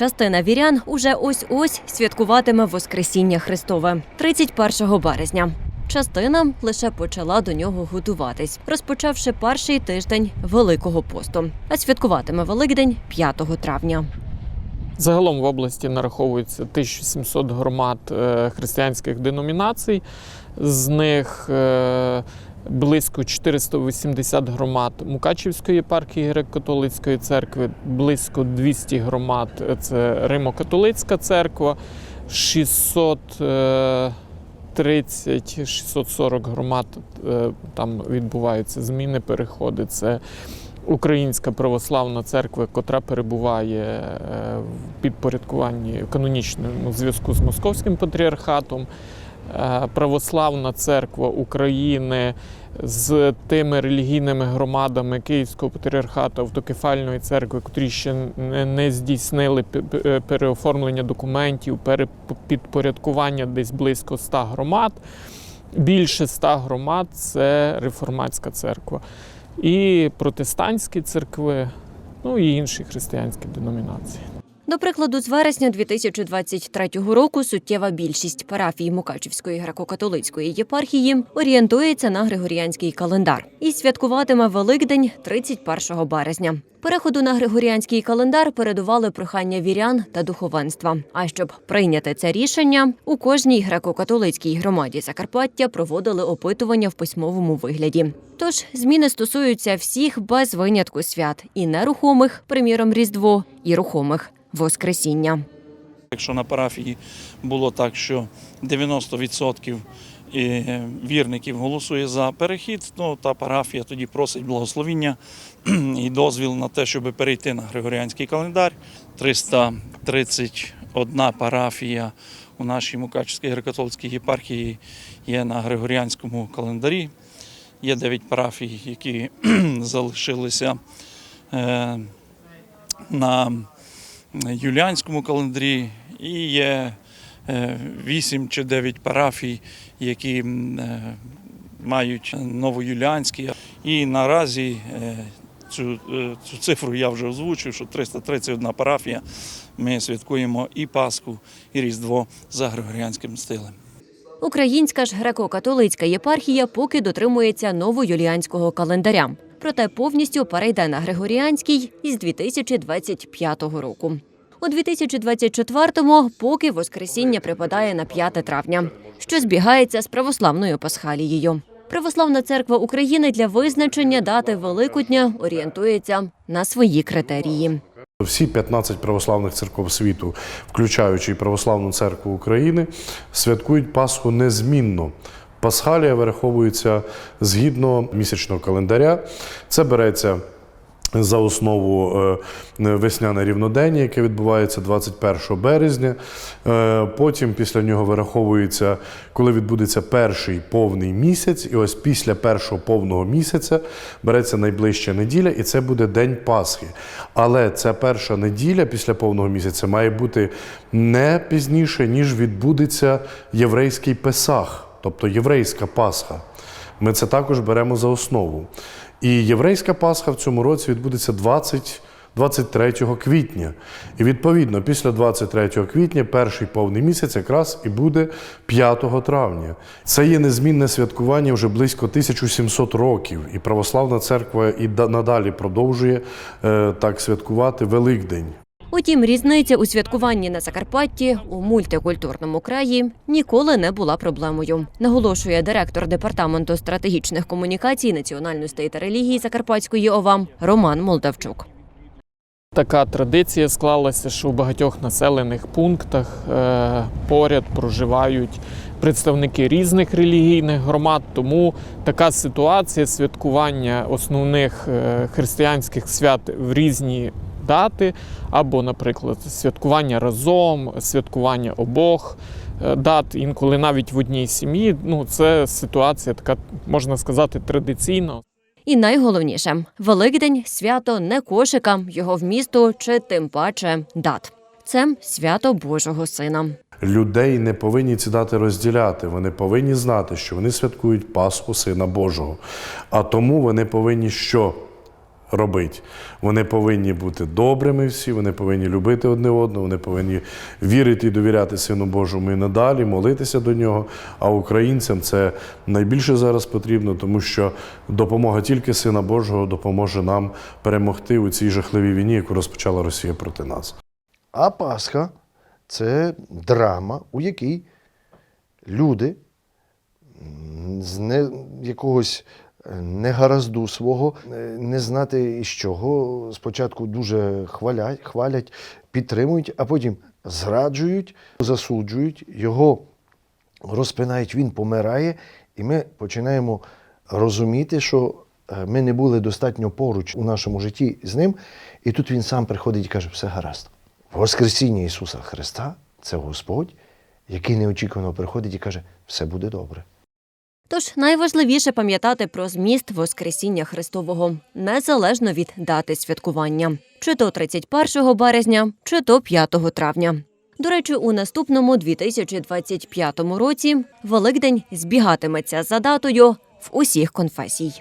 Частина вірян уже ось-ось святкуватиме Воскресіння Христове 31 березня. Частина лише почала до нього готуватись, розпочавши перший тиждень Великого посту, а святкуватиме Великдень 5 травня. Загалом в області нараховується 1700 громад е, християнських деномінацій. З них е, близько 480 громад Мукачівської єпархії греко-католицької церкви, близько 200 громад е, це Римо-католицька церква, 630-640 громад е, там відбуваються зміни, переходи. Це Українська православна церква, котра перебуває е, в підпорядкуванні канонічному зв'язку з Московським патріархатом, Е, Православна церква України з тими релігійними громадами Київського патріархату автокефальної церкви, котрі ще не- здійснили пе- переоформлення документів, перепідпорядкування десь близько 100 громад. Більше 100 громад це реформатська церква і протестантські церкви, ну і інші християнські деномінації. До прикладу, з вересня 2023 року суттєва більшість парафій Мукачівської греко-католицької єпархії орієнтується на григоріанський календар і святкуватиме Великдень 31 березня. Переходу на григоріанський календар передували прохання вірян та духовенства. А щоб прийняти це рішення, у кожній греко-католицькій громаді Закарпаття проводили опитування в письмовому вигляді. Тож зміни стосуються всіх без винятку свят і нерухомих, приміром Різдво, і рухомих Воскресіння. Якщо на парафії було так, що 90% вірників голосує за перехід, ну та парафія тоді просить благословіння і дозвіл на те, щоб перейти на Григоріанський календар. 331 парафія у нашій Мукачівській греко-католицькій єпархії є на Григоріанському календарі. Є 9 парафій, які залишилися е, на юліанському календарі, і є е, 8 чи 9 парафій, які е, мають новоюліанські. І наразі е, цю, цю цифру я вже озвучив, що 331 парафія. Ми святкуємо і Пасху, і Різдво за григоріанським стилем. Українська ж греко-католицька єпархія поки дотримується новоюліанського календаря, проте повністю перейде на григоріанський із 2025 року. У 2024-му поки Воскресіння припадає на 5 травня, що збігається з православною пасхалією. Православна церква України для визначення дати Великодня орієнтується на свої критерії. Всі 15 православних церков світу, включаючи і Православну церкву України, святкують Пасху незмінно. Пасхалія вираховується згідно місячного календаря. Це береться за основу е, весняне рівнодення, яке відбувається 21 березня. Е, Потім після нього вираховується, коли відбудеться перший повний місяць, і ось після першого повного місяця береться найближча неділя, і це буде День Пасхи. Але ця перша неділя після повного місяця має бути не пізніше, ніж відбудеться єврейський Песах, тобто єврейська Пасха. Ми це також беремо за основу. І єврейська Пасха в цьому році відбудеться 20 23 квітня. І відповідно, після 23 квітня, перший повний місяць якраз і буде 5 травня. Це є незмінне святкування вже близько 1700 років. І православна церква і надалі продовжує е, так святкувати Великдень. Утім, різниця у святкуванні на Закарпатті у мультикультурному краї ніколи не була проблемою. Наголошує директор департаменту стратегічних комунікацій національностей та релігії Закарпатської ОВА Роман Молдавчук. Така традиція склалася, що в багатьох населених пунктах е, поряд проживають представники різних релігійних громад. Тому така ситуація святкування основних е, християнських свят в різні дати, або, наприклад, святкування разом, святкування обох е, дат, інколи навіть в одній сім'ї. Ну, це ситуація така, можна сказати, традиційна. І найголовніше Великдень свято не кошика, його вмісту чи тим паче дат. Це свято Божого Сина. Людей не повинні ці дати розділяти. Вони повинні знати, що вони святкують Пасху Сина Божого. А тому вони повинні що? Робити. Вони повинні бути добрими всі, вони повинні любити одне одного, вони повинні вірити і довіряти Сину Божому і надалі, молитися до нього. А українцям це найбільше зараз потрібно, тому що допомога тільки Сина Божого допоможе нам перемогти у цій жахливій війні, яку розпочала Росія проти нас. А Пасха це драма, у якій люди з не, якогось негаразду свого, е, не знати із чого, спочатку дуже хвалять, хвалять, підтримують, а потім зраджують, засуджують, його розпинають, він помирає, і ми починаємо розуміти, що е, ми не були достатньо поруч у нашому житті з ним, і тут він сам приходить і каже, все гаразд. Воскресіння Ісуса Христа це Господь, який неочікувано приходить і каже, все буде добре. Тож найважливіше пам'ятати про зміст Воскресіння Христового незалежно від дати святкування, чи то 31 березня, чи то 5 травня. До речі, у наступному 2025 році Великдень збігатиметься за датою в усіх конфесій.